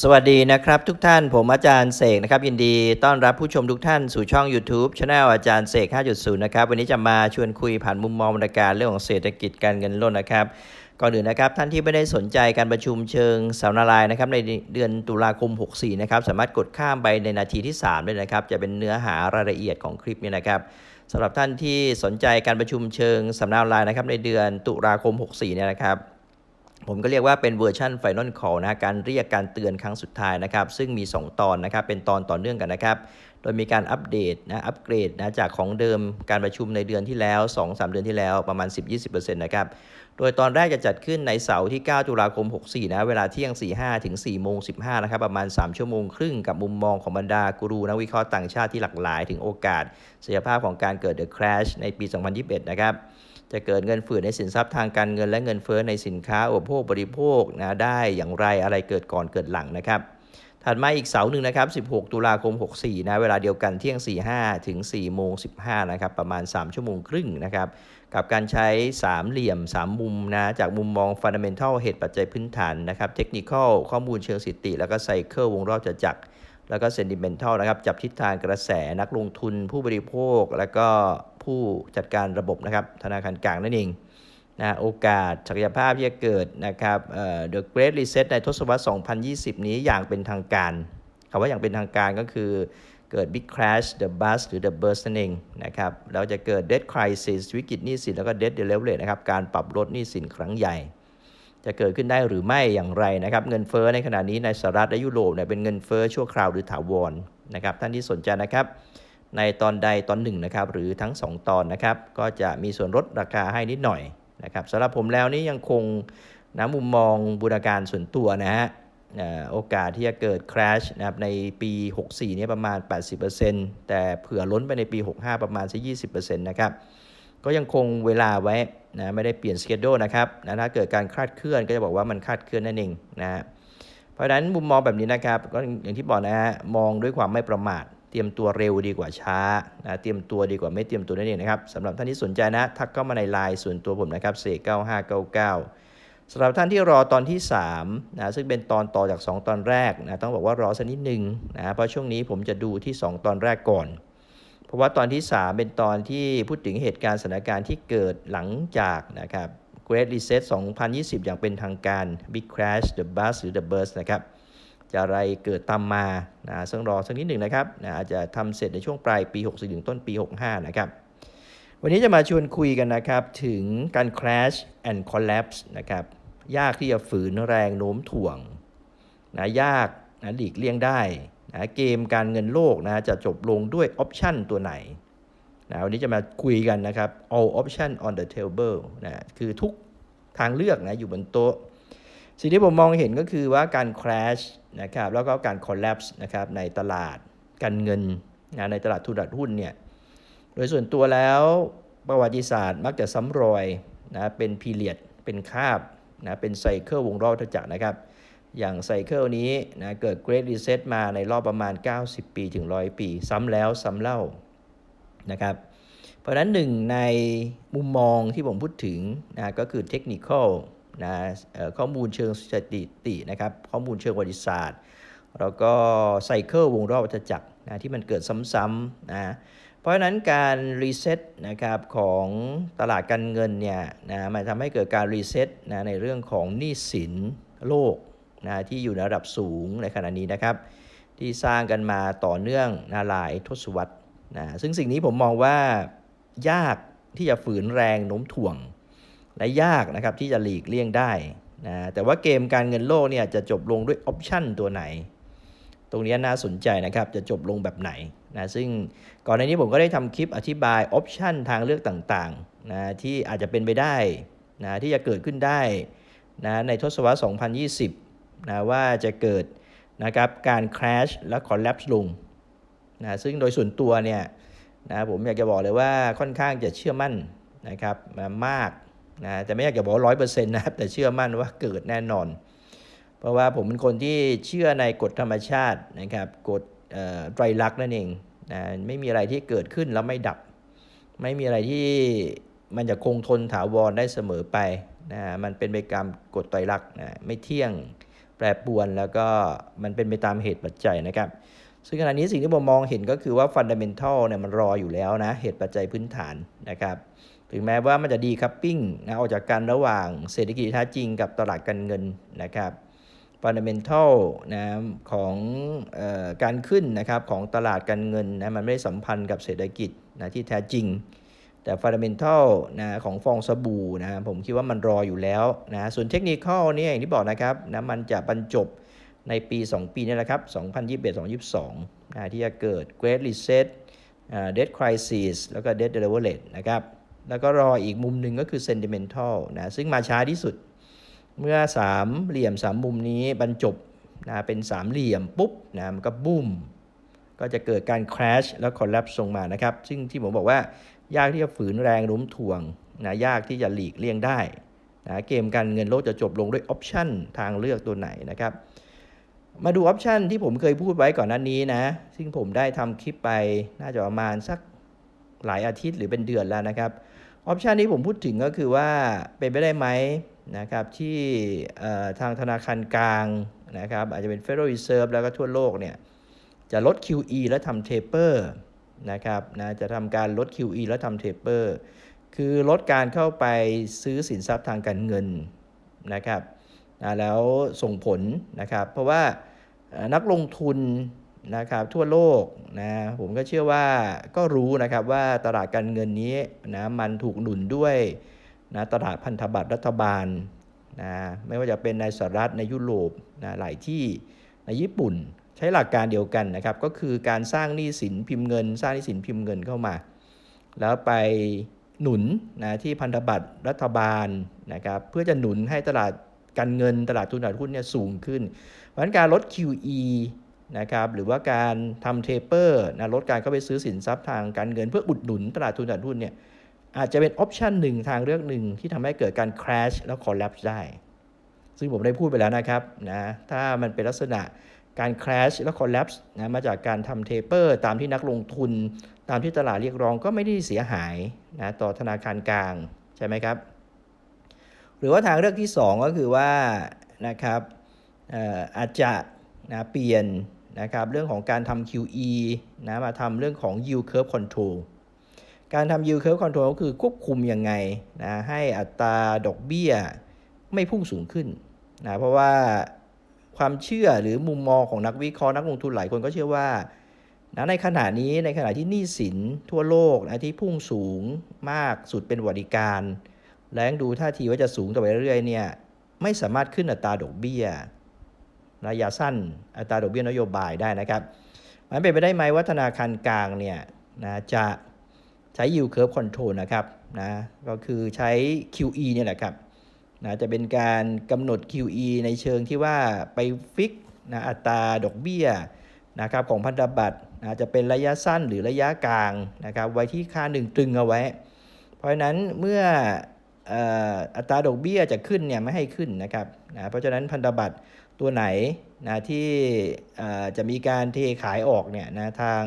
สวัสดีนะครับทุกท่านผมอาจารย์เสกนะครับ ยินดีต้อนรับผู้ชมทุกท่านสู่ช่อง YouTube Channel อาจารย์เสก 5.0 นะครับ วันนี้จะมาชวนคุยผ่านมุมมองบรรยากาศเรื่องของเศรษฐกิจการเงินล้นนะครับ ก่อนอื่นนะครับ ท่านที่ไม่ได้สนใจการประชุมเชิงสัมมนาลายนะครับในเดือนตุลาคม 64 นะครับ สามารถกดข้ามไปในนาทีที่3ได้นะครับ จะเป็นเนื้อหารายละเอียดของคลิปนี้นะครับสำหรับท่านที่สนใจการประชุมเชิงสัมมนาลายนะครับในเดือนตุลาคม 64 เนี่ยนะครับ ผมก็เรียกว่าเป็นเวอร์ชัน Final Call นะการเรียกการเตือนครั้งสุดท้ายนะครับ ซึ่งมี 2 ตอนนะครับ เป็นตอนต่อเนื่องกันนะครับ โดยมีการอัปเดตนะ อัปเกรดนะ จากของเดิมการประชุมในเดือนที่แล้ว 2-3 เดือนที่แล้วประมาณ 10-20%นะครับ โดยตอนแรกจะจัดขึ้นในเสาร์ที่ 9 ตุลาคม 64 นะ เวลาเที่ยง 45 ถึง 4 โมง 15 นะครับ ประมาณ 3 ชั่วโมงครึ่งกับมุมมองของบรรดากูรูนักวิเคราะห์ต่างชาติที่หลากหลาย ถึงโอกาสศักยภาพของการเกิด The Crash ในปี 2021 นะครับ จะเกิดเงินฝืดในสินทรัพย์ทางการเงินและเงินเฟ้อในสินค้าอุปโภคบริโภคนะได้อย่างไรอะไรเกิดก่อนเกิดหลังนะครับ ถัดมาอีกเสาหนึ่งนะครับ 16 ตุลาคม 64 นะเวลาเดียวกันเที่ยง 45 ถึง 4 โมง 15 นะครับประมาณ 3 ชั่วโมงครึ่งนะครับกับการใช้3เหลี่ยม 3 มุมนะจากมุมมอง Fundamental เหตุปัจจัยพื้นฐานนะครับ Technical ข้อมูลเชิงสิติ แล้วก็ Cycle วงรอบจักร แล้วก็ Sentimental นะครับ จับทิศทางกระแสนักลงทุนผู้บริโภค แล้วก็ผู้จัดการระบบนะครับ ธนาคารกลางนั่นเองนะโอกาสศักยภาพที่จะเกิดนะครับเอ่อ The Great Reset ในทศวรรษ 2020 นี้อย่างเป็นทางการคำว่าอย่างเป็นทางการก็คือเกิด Big Crash The Bust หรือ The Burst นั่นเองนะครับแล้วจะเกิด Debt Crisis วิกฤตหนี้สินแล้วก็ Debt Deleverage นะครับ การปรับลดหนี้สินครั้งใหญ่ จะเกิดขึ้นได้หรือไม่อย่างไรนะครับเงินเฟ้อในขณะนี้ในสหรัฐและยุโรปเนี่ยเป็นเงินเฟ้อชั่วคราวหรือถาวรนะครับท่านที่สนใจนะครับ ในตอนใดตอนหนึ่งนะครับหรือทั้ง 2 ตอนนะครับก็จะมีส่วนลดราคาให้นิดหน่อยนะครับสำหรับผมแล้วนี่ยังคงนะมุมมองบูรการส่วนตัวนะฮะโอกาสที่จะเกิด crash นะครับในปี 64เนี่ยประมาณ 80%แต่เผื่อล้นไปในปี 65 ประมาณสัก20%นะครับ ก็ยังคงเวลาไว้นะไม่ได้เปลี่ยนสเกจ u นะครับนะถ้าเกิดการคลาดเคลื่อนก็จะบอกว่ามันคลาดเคลื่อนนั่นเองนะเพราะฉะนั้นมุมมองแบบนี้นะครับก็อย่างที่บอกนะฮะมองด้วยความไม่ประมาท เตรียมตัวเร็วดีกว่าช้านะเตรียมตัวดีกว่าไม่เตรียมตัวนั่นเองนะครับสำหรับท่านที่สนใจนะทักเข้ามาในไลน์ส่วนตัวผมนะครับเสก9599สำหรับท่านที่รอตอนที่3นะซึ่งเป็นตอนต่อจาก 2 ตอนแรกนะต้องบอกว่ารอสักนิดหนึ่งนะเพราะช่วงนี้ผมจะดูที่ 2 ตอนแรกก่อน ราะว่าตอนที่ 3 เป็นตอนที่พูดถึงเหตุการณ์สถานการณ์ที่เกิดหลังจากนะครับ Great Reset 2020 อย่างเป็นทางการ Big Crash The Bust หรือ The Burst นะครับจะอะไรเกิดตามมานะซึ่งรอสักนิดหนึ่งนะครับนะอาจจะทำเสร็จในช่วงปลายปี 64ถึงต้นปี 65 นะครับ วันนี้จะมาชวนคุยกันนะครับถึงการ crash and collapse นะครับยากที่จะฝืนแรงโน้มถ่วงนะยากนะหลีกเลี่ยงได้ นะเกมการเงินโลกนะจะจบลงด้วยออปชันตัวไหนนะวันนี้จะมาคุยกันนะครับ all option on the table นะคือทุกทางเลือกนะอยู่บนโต๊ะ สิ่งที่ผมมองเห็นก็คือว่าการ crash นะครับแล้วก็การ collapse นะครับในตลาดการเงินนะในตลาดทุนตลาดหุ้นเนี่ยโดยส่วนตัวแล้วประวัติศาสตร์มักจะซ้ำรอยนะเป็น period เป็นคาบนะเป็นไซเคิลวงรอบวัฏจักรนะครับ อย่างไซเคิลนี้นะเกิด Great Reset มาในรอบประมาณ 90 ปีถึง 100 ปี ซ้ำแล้วซ้ำเล่านะครับเพราะนั้นหนึ่งในมุมมองที่ผมพูดถึงนะก็คือเทคนิคนะข้อมูลเชิงสถิตินะครับข้อมูลเชิงประวัติศาสตร์ แล้วก็ไซเคิลวงรอบวัฏจักรนะที่มันเกิดซ้ำๆนะเพราะฉะนั้นการรีเซ็ตนะครับของตลาดการเงินเนี่ยนะมันทำให้เกิดการรีเซ็ตนะในเรื่องของหนี้สินโลก นะที่อยู่ในระดับสูงในขณะนี้นะครับ ที่สร้างกันมาต่อเนื่องนาหลายทศวรรษนะซึ่งสิ่งนี้ผมมองว่ายากที่จะฝืนแรงโน้มถ่วง และยากนะครับที่จะหลีกเลี่ยงได้นะแต่ว่าเกมการเงินโลกเนี่ยจะจบลงด้วยออปชันตัวไหน ตรงนี้น่าสนใจนะครับจะจบลงแบบไหนนะซึ่งก่อนในนี้ผมก็ได้ทำคลิปอธิบายออปชันทางเลือกต่างๆนะที่อาจจะเป็นไปได้นะที่จะเกิดขึ้นได้นะในทศวรรษ2020 นะว่าจะเกิดนะครับการ crash และ collapse ลงนะซึ่งโดยส่วนตัวเนี่ยนะผมอยากจะบอกเลยว่าค่อนข้างจะเชื่อมั่นนะครับมากนะแต่ไม่อยากจะบอกร้อยเปอร์เซ็นต์นะครับแต่เชื่อมั่นว่าเกิดแน่นอน เพราะว่าผมเป็นคนที่เชื่อในกฎธรรมชาตินะครับกฎเอ่อไตรลักษณ์นั่นเองนะไม่มีอะไรที่เกิดขึ้นแล้วไม่ดับ ไม่มีอะไรที่มันจะคงทนถาวรได้เสมอไปนะมันเป็นไปตามกฎไตรลักษณ์นะไม่เที่ยง แปรปรวนแล้วก็มันเป็นไปตามเหตุปัจจัยนะครับ ซึ่งขณะนี้สิ่งที่ผมมองเห็นก็คือว่าฟันเดัมเบลทัลเนี่ยมันรออยู่แล้วนะ เหตุปัจจัยพื้นฐานนะครับ ถึงแม้ว่ามันจะดีคัพปิ้งนะออกจากกันระหว่างเศรษฐกิจแท้จริงกับตลาดการเงินนะครับฟันเดัมเบลทัลนะของเออการขึ้นนะครับของตลาดการเงินนะมันไม่ได้สัมพันธ์กับเศรษฐกิจนะที่แท้จริง แต่ฟันดัมเบลทัลนะของฟองสบู่นะผมคิดว่ามันรออยู่แล้วนะส่วนเทคนิคอลเนี่ยอย่างที่บอกนะครับนะมันจะบรรจบในปี 2 ปีนี่แหละครับ 2021-2022นะที่จะเกิด Great Reset อ่า Debt Crisis แล้วก็ Debt Deleverage นะครับ แล้วก็รออีกมุมหนึ่งก็คือ Sentimental นะซึ่งมาช้าที่สุด เมื่อสามเหลี่ยมสามมุมนี้บรรจบนะเป็นสามเหลี่ยมปุ๊บนะมันก็บุ้ม ก็จะเกิดการ crash แล้ว collapse ลงมานะครับ ซึ่งที่ผมบอกว่า ยากที่จะฝืนแรงโน้มถ่วงนะยากที่จะหลีกเลี่ยงได้นะเกมการเงินโลกจะจบลงด้วย option ทางเลือกตัวไหนนะครับมาดูออปชันที่ผมเคยพูดไว้ก่อนหน้านี้นะ ซึ่งผมได้ทำคลิปไปน่าจะประมาณสักหลายอาทิตย์หรือเป็นเดือนแล้วนะครับออปชันที่ผมพูดถึงก็คือว่าเป็นไปได้ไหมนะครับที่ทางธนาคารกลางนะครับอาจจะเป็น Federal Reserve แล้วก็ทั่วโลกเนี่ยจะลด QE และทำ taper นะครับนะจะทำการลด QE และทำ taper คือลดการเข้าไปซื้อสินทรัพย์ทางการเงินนะครับนะแล้วส่งผลนะครับ เพราะว่านักลงทุนนะครับทั่วโลกนะผมก็เชื่อว่าก็รู้นะครับว่าตลาดการเงินนี้นะมันถูกหนุนด้วยนะตลาดพันธบัตรรัฐบาลนะไม่ว่าจะเป็นในสหรัฐในยุโรปนะหลายที่ในญี่ปุ่น ช้หลักการเดียวกันนะครับ ก็คือการสร้างหนี้สินพิมพ์เงิน สร้างหนี้สินพิมพ์เงินเข้ามา แล้วไปหนุนนะที่พันธบัตรรัฐบาลนะครับเพื่อจะหนุนให้ตลาดการเงินตลาดทุนตลาดหุ้นเนี่ยสูงขึ้น เพราะฉะนั้นการลด QE นะครับหรือว่าการทำเทเปอร์นะลดการเข้าไปซื้อสินทรัพย์ทางการเงิน เพื่ออุดหนุนตลาดทุนตลาดหุ้นเนี่ยอาจจะเป็นออปชันหนึ่งทางเลือกหนึ่งที่ทำให้เกิดการ crash แล้ว collapse ได้ ซึ่งผมได้พูดไปแล้วนะครับนะถ้ามันเป็นลักษณะ การ crash แล้ว collapse นะมาจากการทำเทเปอร์ตามที่นักลงทุน ตามที่ตลาดเรียกร้องก็ไม่ได้เสียหายนะต่อธนาคารกลางใช่ไหมครับ หรือว่าทางเลือกที่ 2 ก็คือว่านะครับเอ่ออาจจะนะเปลี่ยนนะครับเรื่องของการทำ QE นะมาทำเรื่องของ yield curve control การทำ yield curve control ก็คือควบคุมยังไงนะให้อัตราดอกเบี้ยไม่พุ่งสูงขึ้นนะเพราะว่า ความเชื่อหรือมุมมองของนักวิเคราะห์นักลงทุนหลายคนก็เชื่อว่านะในขณะนี้ในขณะที่หนี้สินทั่วโลกนะที่พุ่งสูงมากสุดเป็นวัติการและยังดูท่าทีว่าจะสูงต่อไปเรื่อยๆเนี่ยไม่สามารถขึ้นอัตราดอกเบี้ยระยะสั้นอัตราดอกเบี้ยนโยบายได้นะครับมันเป็นไปได้ไหมว่าธนาคารกลางเนี่ยนะจะใช้ yield curve control นะครับนะก็คือใช้ QE เนี่ยแหละครับ นะจะเป็นการกำหนด QE ในเชิงที่ว่าไปฟิกนะอัตราดอกเบี้ยนะครับของพันธบัตรนะจะเป็นระยะสั้นหรือระยะกลางนะครับไว้ที่ค่าหนึ่งตรึงเอาไว้ เพราะนั้นเมื่ออัตราดอกเบี้ยจะขึ้นเนี่ยไม่ให้ขึ้นนะครับนะเพราะฉะนั้นพันธบัตรตัวไหนนะที่จะมีการเทขายออกเนี่ยนะทาง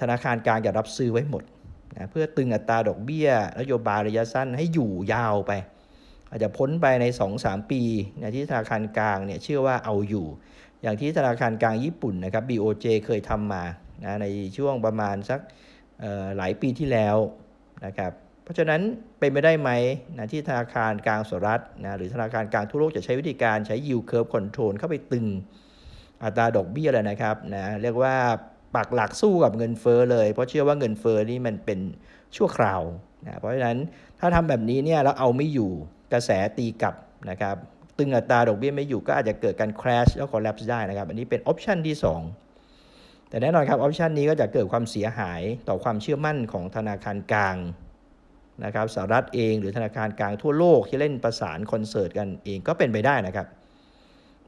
ธนาคารกลางจะรับซื้อไว้หมดนะเพื่อตึงอัตราดอกเบี้ยนโยบายระยะสั้นให้อยู่ยาวไป อาจจะพ้นไปใน 2-3 ปีนะที่ธนาคารกลางเนี่ยเชื่อว่าเอาอยู่ อย่างที่ธนาคารกลางญี่ปุ่นนะครับ BOJ เคยทำมานะในช่วงประมาณสักหลายปีที่แล้วนะครับเพราะฉะนั้นเป็นไปได้ไหมนะที่ธนาคารกลางสหรัฐนะหรือธนาคารกลางทั่วโลกจะใช้วิธีการใช้ yield curve control เข้าไปตึงอัตราดอกเบี้ยเลยนะครับนะเรียกว่าปักหลักสู้กับเงินเฟ้อเลย เพราะเชื่อว่าเงินเฟ้อนี่มันเป็นชั่วคราวนะเพราะฉะนั้นถ้าทำแบบนี้เนี่ยแล้วเอาไม่อยู่ กระแสตีกลับนะครับตึงอัตราดอกเบี้ยไม่อยู่ก็อาจจะเกิดการ crash แล้ว collapse ได้นะครับ อันนี้เป็น option ที่ 2 แต่แน่นอนครับ option นี้ก็จะเกิดความเสียหายต่อความเชื่อมั่นของธนาคารกลางนะครับสหรัฐเองหรือธนาคารกลางทั่วโลกที่เล่นประสานคอนเสิร์ตกันเองก็เป็นไปได้นะครับ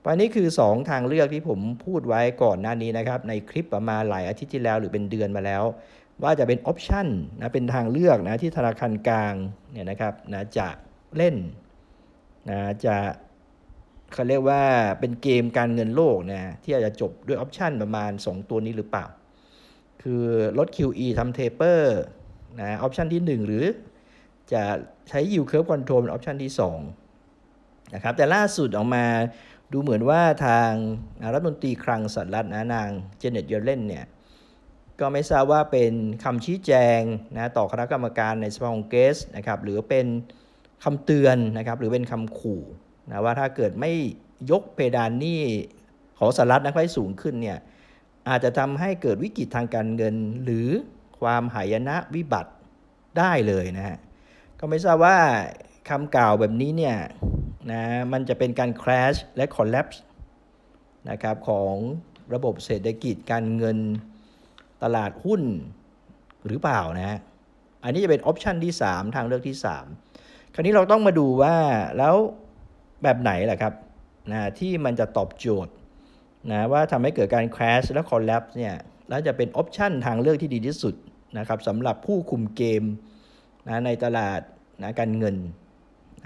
วันนี้คือ 2 ทางเลือกที่ผมพูดไว้ก่อนหน้านี้นะครับ ในคลิปประมาณหลายอาทิตย์ที่แล้วหรือเป็นเดือนมาแล้ว ว่าจะเป็นออปชันนะเป็นทางเลือกนะที่ธนาคารกลางเนี่ยนะครับนะจะ เล่นนะจะเขาเรียกว่าเป็นเกมการเงินโลกนะที่อาจจะจบด้วยออปชันประมาณ 2 ตัวนี้หรือเปล่า คือลด QE ทำเทเปอร์นะออปชันที่ 1 หรือจะใช้ yield curve control เป็นออปชันที่2นะครับแต่ล่าสุดออกมาดูเหมือนว่าทางรัฐมนตรีคลังสหรัฐนะนางเจเน็ตเยเลนเนี่ยก็ไม่ทราบว่าเป็นคำชี้แจงนะต่อคณะกรรมการในสภาองเกรสนะครับหรือเป็น คำเตือนนะครับหรือเป็นคำขู่นะว่าถ้าเกิดไม่ยกเพดานหนี้ของสหรัฐนะให้สูงขึ้นเนี่ยอาจจะทำให้เกิดวิกฤตทางการเงิน หรือความหายนะวิบัติได้เลยนะฮะก็ไม่ทราบว่าคำกล่าวแบบนี้เนี่ยนะมันจะเป็นการ crash และ collapse นะครับของระบบเศรษฐกิจการเงินตลาดหุ้นหรือเปล่านะ อันนี้จะเป็นออปชันที่ 3 ทางเลือกที่ 3 คราวนี้เราต้องมาดูว่าแล้วแบบไหนแหละครับนะที่มันจะตอบโจทย์นะว่าทำให้เกิดการ crash และ collapse เนี่ยแล้วจะเป็นออปชันทางเลือกที่ดีที่สุดนะครับสำหรับผู้คุมเกมนะในตลาดนะการเงิน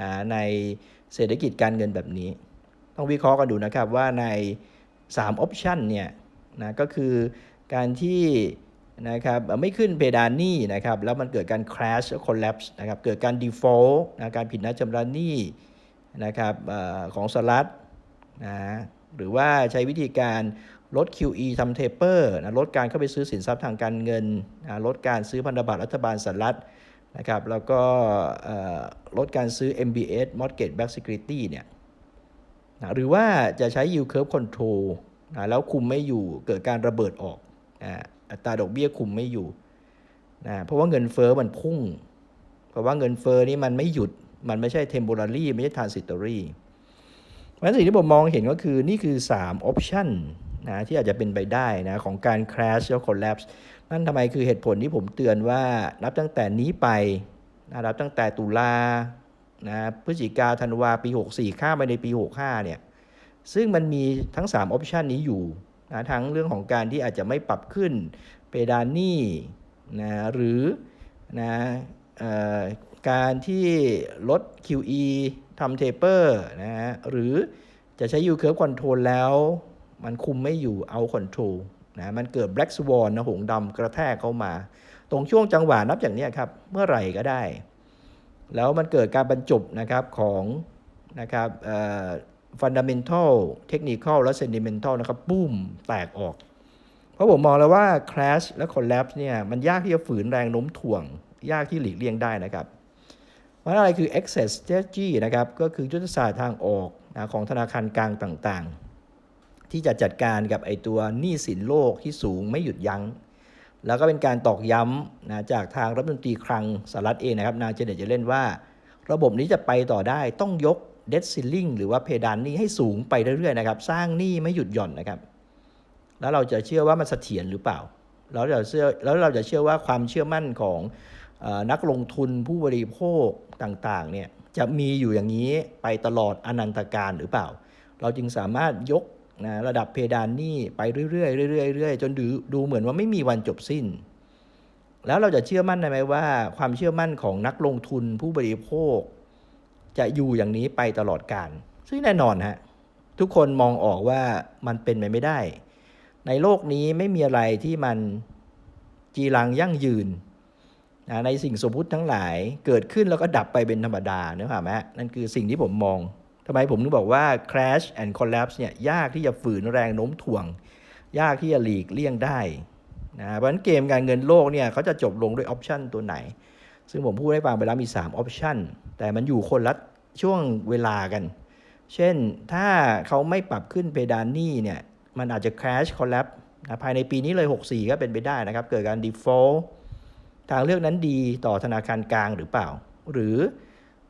นะในเศรษฐกิจการเงินแบบนี้ ต้องวิเคราะห์กันดูนะครับว่าใน3ออปชันเนี่ยนะก็คือการที่ นะครับไม่ขึ้นเพดานหนี้นะครับแล้วมันเกิดการ crash collapse นะครับเกิดการ default นะการผิดนัดชำระหนี้นะครับอของสหรัฐนะหรือว่าใช้วิธีการลด QE ทำ taper นะลดการเข้าไปซื้อสินทรัพย์ทางการเงินนะลดการซื้อพันธบัตรรัฐบาลสหรัฐนะครับแล้วก็ลดการซื้อ MBS mortgage backed security เนี่ยนะหรือว่าจะใช้ yield curve control นะแล้วคุมไม่อยู่เกิดการระเบิดออกนะ อัตราดอกเบี้ยคุมไม่อยู่นะเพราะว่าเงินเฟอ้อมันพุ่ง เพราะว่าเงินเฟอ้อนี่มันไม่หยุดมันไม่ใช่ temporary ไม่ใช่ transitory เพราะฉะนั้นสิ่งที่ผมมองเห็นก็คือนี่คือ 3 option นะที่อาจจะเป็นไปได้นะของการ crash แล้ว collapse นั่นทำไมคือเหตุผลที่ผมเตือนว่านับตั้งแต่นี้ไปนะนับตั้งแต่ตุลานะพฤศจิกาธันวาปี 64 ข้ามไปในปี 65เนี่ยซึ่งมันมีทั้ง3ออปชันนี้อยู่ นะทั้งเรื่องของการที่อาจจะไม่ปรับขึ้นเพดานหนี้นะหรือนะออการที่ลด QE ทำเทเปอร์นะฮะหรือจะใช้ yield curve control แล้ว มันคุมไม่อยู่เอา control นะมันเกิด black swan นะหงดำกระแทกเข้ามา ตรงช่วงจังหวะนับอย่างนี้ครับ เมื่อไหร่ก็ได้ แล้วมันเกิดการบรรจบนะครับของนะครับ เอ่อ fundamental technical และ sentimental นะครับปุ้มแตกออก เพราะผมมองแล้วว่า crash และ collapse เนี่ยมันยากที่จะฝืนแรงโน้มถ่วง ยากที่หลีกเลี่ยงได้นะครับว่าอะไรคือ exit strategy นะครับก็คือยุทธศาสตร์ทางออกนะของธนาคารกลางต่างๆ ที่จะจัดการกับไอตัวหนี้สินโลกที่สูงไม่หยุดยัง้ง แล้วก็เป็นการตอกย้ำนะจากทางรัฐมนตรีคลังสหรัฐเองนะครับ นางเจเน็ตจะเล่นว่า ระบบนี้จะไปต่อได้ต้องยก debt ceiling หรือว่าเพดานหนี้ให้สูงไปเรื่อยๆนะครับ สร้างหนี้ไม่หยุดหย่อนนะครับ แล้วเราจะเชื่อว่ามันเสถียรหรือเปล่าเราจะเชื่อแล้วเราจะเชื่อว่าความเชื่อมั่นของอนักลงทุนผู้บริโภคต่างๆเนี่ยจะมีอยู่อย่างนี้ไปตลอดอนันตการหรือเปล่า เราจึงสามารถยกนะระดับเพดานหนี้ไปเรื่อยๆเรื่อยๆเรื่อยๆจนดูดูเหมือนว่าไม่มีวันจบสิ้น แล้วเราจะเชื่อมั่นได้ไหมว่า ความเชื่อมั่นของนักลงทุนผู้บริโภค จะอยู่อย่างนี้ไปตลอดการซึ่งแน่นอนฮะทุกคนมองออกว่ามันเป็นไปไม่ได้ ในโลกนี้ไม่มีอะไรที่มันจีรังยั่งยืนนะในสิ่งสมมุติทั้งหลายเกิดขึ้นแล้วก็ดับไปเป็นธรรมดาเนอะไหมฮะนั่นคือสิ่งที่ผมมองทำไมผมถึงบอกว่า crash and collapse เนี่ยยากที่จะฝืนแรงโน้มถ่วง ยากที่จะหลีกเลี่ยงได้นะเพราะฉะนั้นเกมการเงินโลกเนี่ยเขาจะจบลงด้วยออปชันตัวไหน ซึ่งผมพูดให้ฟังไปแล้วมี3ออปชันแต่มันอยู่คนละช่วงเวลากัน เช่นถ้าเขาไม่ปรับขึ้นเพดานหนี้เนี่ยมันอาจจะ crash collapse นะภายในปีนี้เลย 64 ก็เป็นไปได้นะครับ เกิดการ default ทางเลือกนั้นดีต่อธนาคารกลางหรือเปล่า หรือ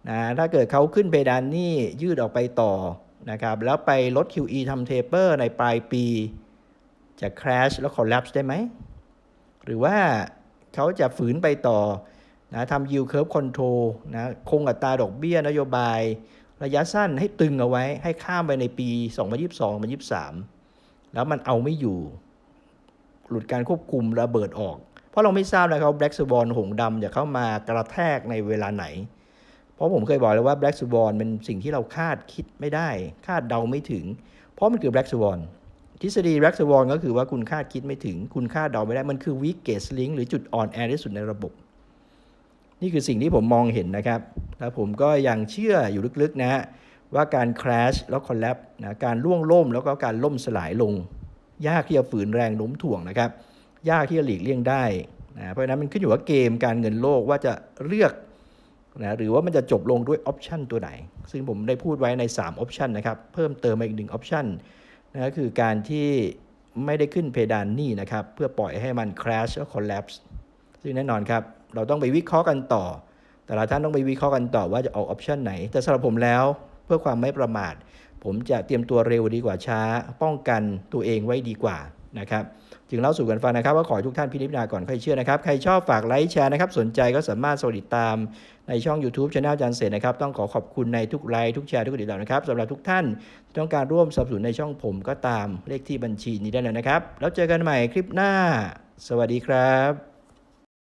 นะถ้าเกิดเขาขึ้นเพดานหนี้ยืดออกไปต่อนะครับแล้วไปลด QE ทำ taper ในปลายปี จะ crash แล้ว collapse ได้ไหม หรือว่าเขาจะฝืนไปต่อ นะทำ yield curve control นะคงอัตราดอกเบี้ยนโยบายระยะสั้นให้ตึงเอาไว้ ให้ข้ามไปในปี 2022-2023 แล้วมันเอาไม่อยู่ หลุดการควบคุมระเบิดออก เพราะเราไม่ทราบนะครับ Black Swan หงดำจะเข้ามากระแทกในเวลาไหน เพราะผมเคยบอกแล้วว่า Black Swan เป็นสิ่งที่เราคาดคิดไม่ได้ คาดเดาไม่ถึง เพราะมันคือ Black Swan ทฤษฎี Black Swan ก็คือว่าคุณคาดคิดไม่ถึง คุณคาดเดาไม่ได้มันคือ weakest link หรือจุดอ่อนแอที่สุดในระบบ นี่คือสิ่งที่ผมมองเห็นนะครับ แล้วผมก็ยังเชื่ออยู่ลึกๆนะฮะว่าการ crash แล้ว collapse นะการล่วงล่มแล้วก็การล่มสลายลง ยากที่จะฝืนแรงโน้มถ่วงนะครับ ยากที่จะหลีกเลี่ยงได้นะเพราะฉะนั้นมันขึ้นอยู่ว่าเกมการเงินโลกว่าจะเลือกนะหรือว่ามันจะจบลงด้วยออปชันตัวไหน ซึ่งผมได้พูดไว้ใน3ออปชันนะครับ เพิ่มเติมมาอีกหนึ่งออปชันนะคือการที่ไม่ได้ขึ้นเพดานหนี้นะครับ เพื่อปล่อยให้มัน crash แล้ว collapse ซึ่งแน่นอนครับเราต้องไปวิเคราะห์กันต่อ แต่ละท่านต้องไปวิเคราะห์กันต่อว่าจะเอาออปชันไหน แต่สำหรับผมแล้วเพื่อความไม่ประมาท ผมจะเตรียมตัวเร็วดีกว่าช้า ป้องกันตัวเองไว้ดีกว่านะครับจึงเล่าสู่กันฟังนะครับ ว่าขอทุกท่านพิจารณาก่อนใค่อยเชื่อนะครับ ใครชอบฝากไลค์แชร์นะครับ สนใจก็สามารถสวัสดีตามในช่อง YouTube c h anel จาร์เสนนะครับ ต้องขอขอบคุณในทุกไลค์ทุกแชร์ทุกกดติดตามนะครับสำหรับทุกท่านที่ต้องการร่วมสนับสนุนในช่องผมก็ตามเลขที่บัญชีนี้ได้เลยนะครับ แล้วเจอกันใหม่คลิปหน้า สวัสดีครับ